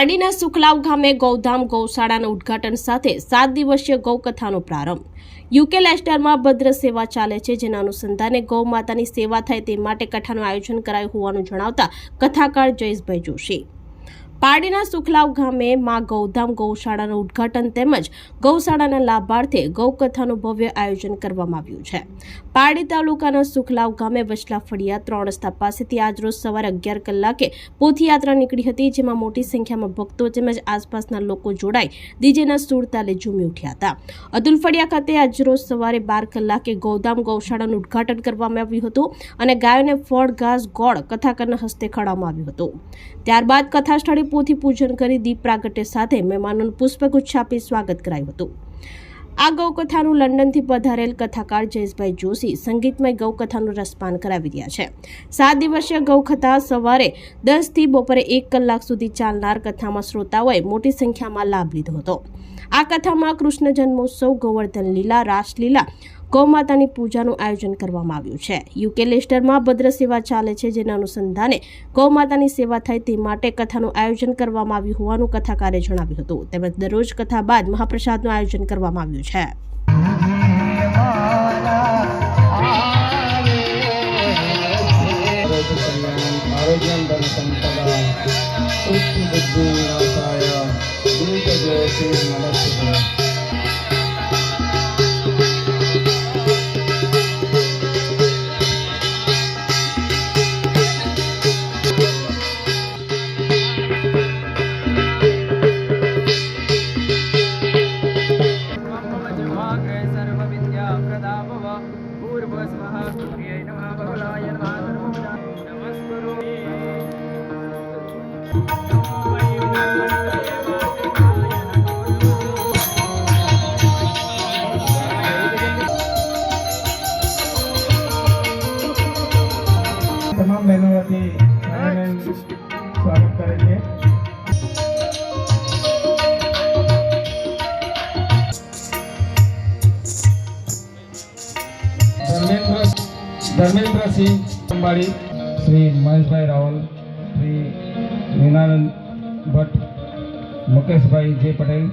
પારડીના સુખલાવ ગામે ગૌધામ ગૌશાળાના ઉદ્ઘાટન સાથે સાત દિવસીય ગૌકથાનો પ્રારંભ. યુકે લેસ્ટરમાં ભદ્ર સેવા ચાલે છે, જેના અનુસંધાને ગૌ માતાની સેવા થાય તે માટે કથાનું આયોજન કરાયું હોવાનું જણાવતા કથાકાર જયેશભાઈ જોશી. પારડીના સુખલાવ ગામે માં ગૌધામ ગૌશાળાનું ઉદ્ઘાટન તેમજ ગૌશાળાના લાભાર્થે ગૌકથાનું ભવ્ય આયોજન કરવામાં આવ્યું છે. પારડી તાલુકાના સુખલાવ ગામે વચલા ફળિયા ત્રણ રસ્તા પાસેથી આજરોજ સવારે અગિયાર કલાકે પોથયાત્રા નીકળી હતી, જેમાં મોટી સંખ્યામાં ભક્તો તેમજ આસપાસના લોકો જોડાઈ ડીજેના સુરતાલે ઝૂમી ઉઠ્યા હતા. અતુલ ફળિયા ખાતે આજરોજ સવારે બાર કલાકે ગૌધામ ગૌશાળાનું ઉદ્ઘાટન કરવામાં આવ્યું હતું અને ગાયોને ફળ, ઘાસ, ગોળ કથાકરના હસ્તે ખવડાવવામાં આવ્યું હતું. ત્યારબાદ કથા સ્થળે પોથી પૂજન કરી દીપ પ્રાગટ્ય સાથે મહેમાનોનું પુષ્પગુચ્છ આપી સ્વાગત કરાયું હતું. આ ગૌકથાનું લંડનથી પધારેલ કથાકાર જયેશભાઈ જોશી સંગીતમય ગૌકથાનું રસપાન કરાવી રહ્યા છે. સાત દિવસીય ગૌકથા સવારે દસથી બપોરે એક કલાક સુધી ચાલનાર કથામાં શ્રોતાઓએ મોટી સંખ્યામાં લાભ લીધો હતો. આ કથામાં કૃષ્ણ જન્મોત્સવ, ગોવર્ધન લીલા રાસલીલા ગૌમાતાની પૂજાનું આયોજન કરવામાં આવ્યું છે. યુકેલેસ્ટરમાં ભદ્ર સેવા ચાલે છે, જેના અનુસંધાને ગૌમાતાની સેવા થાય તે માટે કથાનું આયોજન કરવામાં આવ્યું હોવાનું કથાકારે જણાવ્યું હતું. તેમજ દરરોજ કથા બાદ મહાપ્રસાદનું આયોજન કરવામાં આવ્યું છે. સંપદા તમામ બહેનો વતી બહેનોને સ્વાગત કરે છે ધર્મેન્દ્ર ધર્મેન્દ્રસિંહ અંબાડી શ્રી મહેશભાઈ રાવલ શ્રી વિનાનંદ ભટ્ટ મુકેશભાઈ જે પટેલ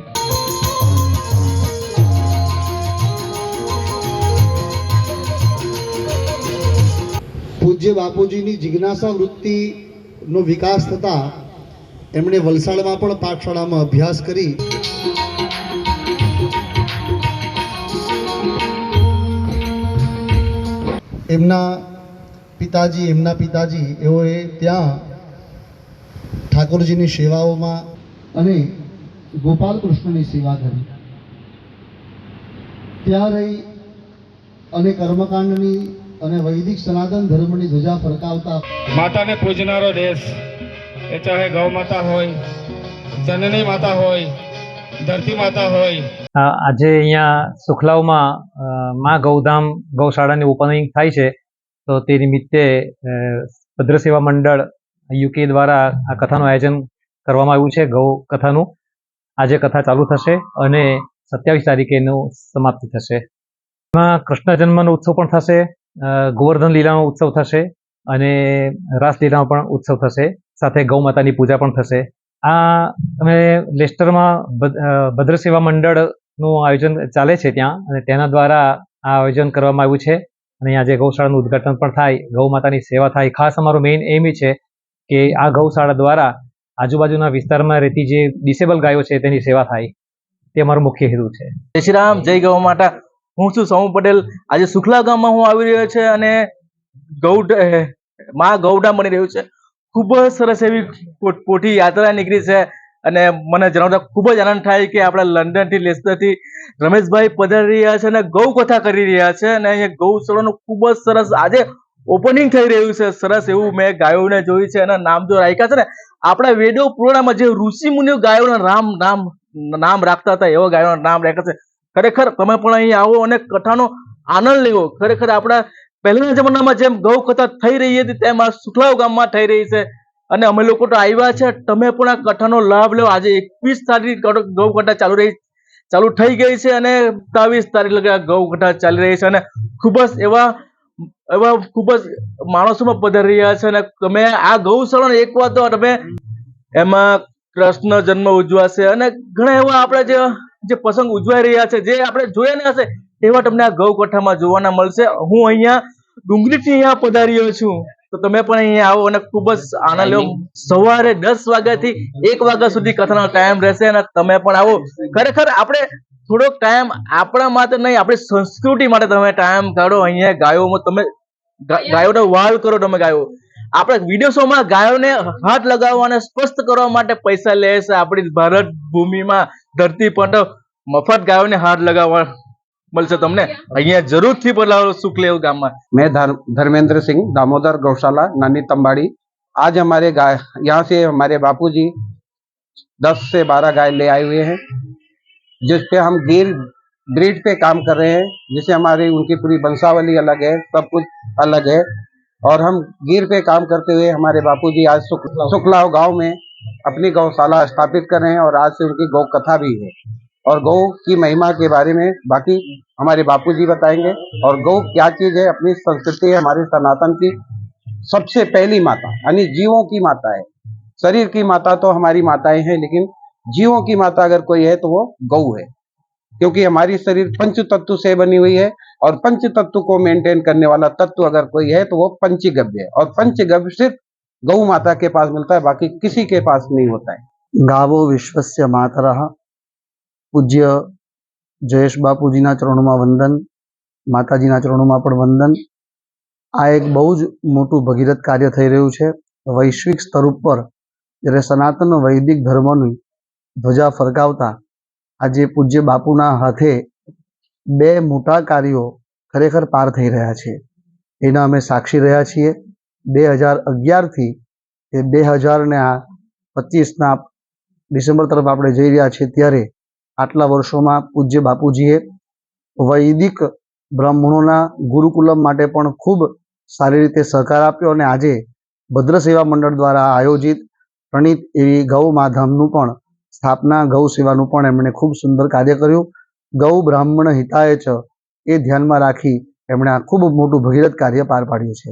પૂજ્ય બાપુજીની જિજ્ઞાસા વૃત્તિનો વિકાસ થતા એમણે વલસાડમાં પણ પાઠશાળામાં અભ્યાસ કરી. એમના પિતાજી એમના પિતાજી એઓએ ત્યાં ઠાકોરજીની સેવાઓમાં અને ગોપાલકૃષ્ણની સેવા કરી. ત્યાં રહી અને કર્મકાંડની અને વૈદિક સનાતન ધર્મની ધ્વજા ફરકાવતા માતાને પૂજનારો દેશ એ ચાહે ગૌ માતા હોય જનની માતા હોય ધરતી માતા હોય. આજે અહીંયા સુખલાવમાં માં ગૌધામ ગૌશાળાની ઓપનિંગ થાય છે. તો તે નિમિત્તે ભદ્ર સેવા મંડળ યુકે દ્વારા આ કથાનું આયોજન કરવામાં આવ્યું છે ગૌ કથાનું. આજે કથા ચાલુ થશે અને સત્યાવીસ તારીખે એનું સમાપ્તિ થશે. એમાં કૃષ્ણ જન્મનો ઉત્સવ પણ થશે. ગોવર્ધન લીલાનો ઉત્સવ થશે અને રાસલીલાનો પણ ઉત્સવ થશે. સાથે ગૌ માતાની પૂજા પણ થશે. આ, અમે લેસ્ટરમાં ભદ- ભદ્ર સેવા મંડળનું આયોજન ચાલે છે ત્યાં અને તેના દ્વારા આ આયોજન કરવામાં આવ્યું છે. અને આજે ગૌશાળાનું ઉદ્ઘાટન પણ થાય, ગૌ માતાની સેવા થાય. ખાસ અમારો મેઇન એમ છે કે આ ગૌશાળા દ્વારા આજુબાજુના વિસ્તારમાં રહેતી જે ડિસેબલ ગાયો છે તેની સેવા થાય. તે અમારો મુખ્ય હેતુ છે. જય શ્રી રામ, જય ગૌ માતા. હું છું સોમુ પટેલ. આજે સુખલા ગામમાં હું આવી રહ્યો છે અને ગૌડ મા માં ગૌડા બની રહ્યું છે. ખૂબ જ સરસ એવી પોઠી યાત્રા નીકળી છે અને મને જણાવતા ખૂબ જ આનંદ થાય કે આપણા લંડનથી લેસ્ટરથી રમેશભાઈ પધારી રહ્યા છે અને ગૌ કથા કરી રહ્યા છે અને અહીંયા ગૌશાળાનું ખૂબ જ સરસ આજે ઓપનિંગ થઈ રહ્યું છે. સરસ એવું મેં ગાયોને જોયું છે અને નામ જો રાખ્યા છે ને, આપણા વેદો પુરાણામાં જે ઋષિ મુનિઓ ગાયોના રામ, નામ નામ રાખતા હતા એવા ગાયોના નામ રાખ્યા છે. ખરેખર તમે પણ અહીં આવો અને કથાનો આનંદ લેવો ખરેખર આપણા પહેલાના જમાનામાં જેમ ગૌ કથા થઈ રહી હતી, તેમ આ સુખલાવ ગામમાં થઈ રહી છે. અને અમે લોકો તો આવ્યા છે. તમે પણ આ કથાનો લાભ લો. આજે એકવીસ તારીખ ગૌ કથા ચાલુ રહી, ચાલુ થઈ ગઈ છે અને સત્તાવીસ તારીખ લગે ગૌ કથા ચાલી રહી છે. અને ખૂબ જ એવા એવા ખૂબ જ માણસોમાં પધારી રહ્યા છે. અને તમે આ ગૌશાળા એક વાત તો તમે, એમાં કૃષ્ણ જન્મ ઉજવાશે. અને ઘણા એવા આપણે જે જે પ્રસંગ ઉજવાઈ રહ્યા છે જે આપણે જોયા ન હશે એવા તમને આ ગૌ કઠામાં જોવાના મળશે. હું અહીંયા ડુંગળીથી અહીંયા પધાર્યો છું. તો તમે પણ અહીંયા આવો અને ખૂબ જ આનંદ લો સવારે દસ વાગ્યાથી એક વાગ્યા સુધી કથાનો ટાઈમ રહેશે અને તમે પણ આવો. ખરેખર આપણે થોડોક ટાઈમ આપણા માટે નહીં આપણી સંસ્કૃતિ માટે તમે ટાઈમ કાઢો. અહીંયા ગાયોમાં તમે ગાયોનો વાલ કરો તમે ગાયો. આપણે વિદેશોમાં ગાયોને હાથ લગાવવા અને સ્પષ્ટ કરવા માટે પૈસા લે છે આપણી ભારત ભૂમિમાં. ધરતી પર તો મફત ગાયોને હાથ લગાવવા મળશે તમને અહીંયા જરૂરથી બોલાવો સુખલેવ ગામમાં मैं धर्म धर्मेंद्र सिंह दामोदर गौशाला नानी तंबाड़ी आज हमारे गाय यहाँ से हमारे बापूजी दस से बारह गाय ले आए हुए हैं जिस पे हम गिर ब्रीड पे काम कर रहे हैं जिसे हमारी उनकी पूरी वंशावली अलग है सब कुछ अलग है और हम गिर पे काम करते हुए हमारे बापूजी आज सुख सुखलाव गांव में अपनी गौशाला स्थापित कर रहे हैं और आज से उनकी गौ कथा भी है। और गौ की महिमा के बारे में बाकी हमारे बापूजी बताएँगे। और गौ क्या चीज़ है? अपनी संस्कृति है, हमारे सनातन की सबसे पहली माता, यानी जीवों की माता है। शरीर की माता तो हमारी माताएँ हैं, लेकिन जीवों की माता अगर कोई है तो वो गौ है। क्योंकि हमारी शरीर पंच तत्व से बनी हुई है, और पंच तत्व को मेंटेन करने वाला तत्व अगर कोई है तो वो पंचगव्य है। और पंचगव्य सिर्फ़ गौ माता के पास मिलता है बाकी किसी के पास नहीं होता है ગાવો વિશ્વસ્ય માતરઃ પૂજ્ય જયેશ બાપુજીના ચરણોમાં વંદન માતાજીના ચરણોમાં પણ વંદન આ એક બહુ જ મોટું ભગીરથ કાર્ય થઈ રહ્યું છે વૈશ્વિક સ્તર ઉપર જ્યારે સનાતન વૈદિક ધર્મની ધ્વજા ફરકાવતા આજે પૂજ્ય બાપુના હાથે બે મોટા કાર્યો ખરેખર પાર થઈ રહ્યા છે એના અમે સાક્ષી રહ્યા છીએ બે હજાર અગિયારથી એ બે હજાર ને આ પચીસના ડિસેમ્બર તરફ આપણે જઈ રહ્યા છીએ ત્યારે આટલા વર્ષોમાં પૂજ્ય બાપુજીએ વૈદિક બ્રાહ્મણોના ગુરુકુલમ માટે પણ ખૂબ સારી રીતે સહકાર આપ્યો અને આજે ભદ્ર સેવા મંડળ દ્વારા આયોજિત પ્રણીત એવી ગૌ માધમનું પણ સ્થાપના, ગૌ સેવાનું પણ એમણે ખૂબ સુંદર કાર્ય કર્યું. ગૌ બ્રાહ્મણ હિતાય ચ એ ધ્યાનમાં રાખી એમણે આ ખૂબ મોટું ભગીરથ કાર્ય પાર પાડ્યું છે.